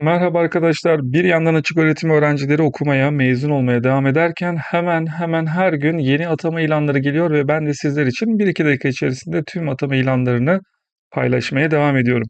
Merhaba arkadaşlar. Bir yandan açık öğretim öğrencileri okumaya, mezun olmaya devam ederken hemen hemen her gün yeni atama ilanları geliyor ve ben de sizler için 1-2 dakika içerisinde tüm atama ilanlarını paylaşmaya devam ediyorum.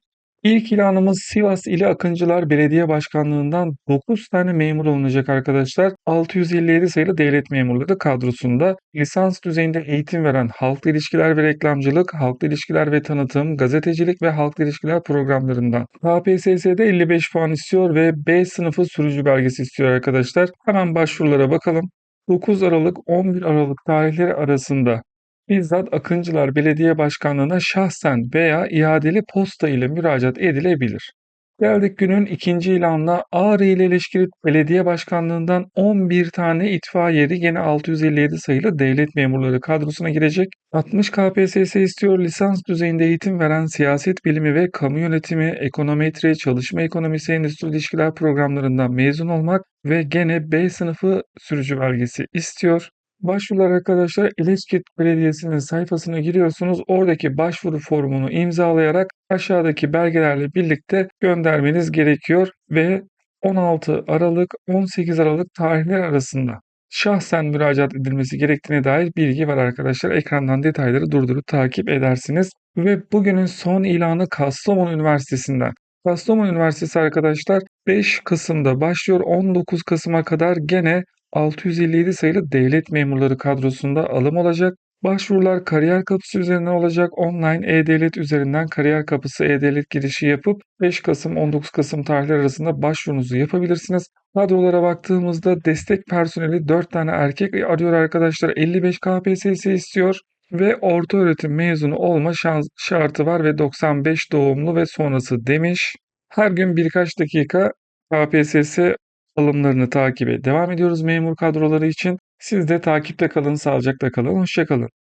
İlk ilanımız Sivas İli Akıncılar Belediye Başkanlığından 9 tane memur alınacak arkadaşlar. 657 sayılı devlet memurları kadrosunda lisans düzeyinde eğitim veren halkla ilişkiler ve reklamcılık, halkla ilişkiler ve tanıtım, gazetecilik ve halkla ilişkiler programlarından. KPSS'de 55 puan istiyor ve B sınıfı sürücü belgesi istiyor arkadaşlar. Hemen başvurulara bakalım. 9 Aralık 11 Aralık tarihleri arasında bizzat Akıncılar Belediye Başkanlığı'na şahsen veya iadeli posta ile müracaat edilebilir. Geldik günün ikinci ilanına Ağrı ile ilişkili belediye başkanlığından 11 tane itfaiyeli yine 657 sayılı devlet memurları kadrosuna girecek. 60 KPSS istiyor lisans düzeyinde eğitim veren siyaset bilimi ve kamu yönetimi, ekonometri, çalışma ekonomisi, endüstri ilişkiler programlarından mezun olmak ve gene B sınıfı sürücü belgesi istiyor. Başvurular arkadaşlar İleçkit Belediyesi'nin sayfasına giriyorsunuz. Oradaki başvuru formunu imzalayarak aşağıdaki belgelerle birlikte göndermeniz gerekiyor ve 16 Aralık 18 Aralık tarihler arasında şahsen müracaat edilmesi gerektiğine dair bilgi var arkadaşlar. Ekrandan detayları durdurup takip edersiniz. Ve bugünün son ilanı Kastamonu Üniversitesi'nden. Kastamonu Üniversitesi arkadaşlar 5 Kasım'da başlıyor 19 Kasım'a kadar gene 657 sayılı devlet memurları kadrosunda alım olacak. Başvurular kariyer kapısı üzerinden olacak. Online e-devlet üzerinden kariyer kapısı e-devlet girişi yapıp 5 Kasım 19 Kasım tarihleri arasında başvurunuzu yapabilirsiniz. Kadrolara baktığımızda destek personeli 4 tane erkek arıyor arkadaşlar. 55 KPSS istiyor ve orta öğretim mezunu olma şans, şartı var ve 95 doğumlu ve sonrası demiş. Her gün birkaç dakika KPSS alımlarını takibe devam ediyoruz memur kadroları için. Siz de takipte kalın, sağlıcakla kalın, hoşça kalın.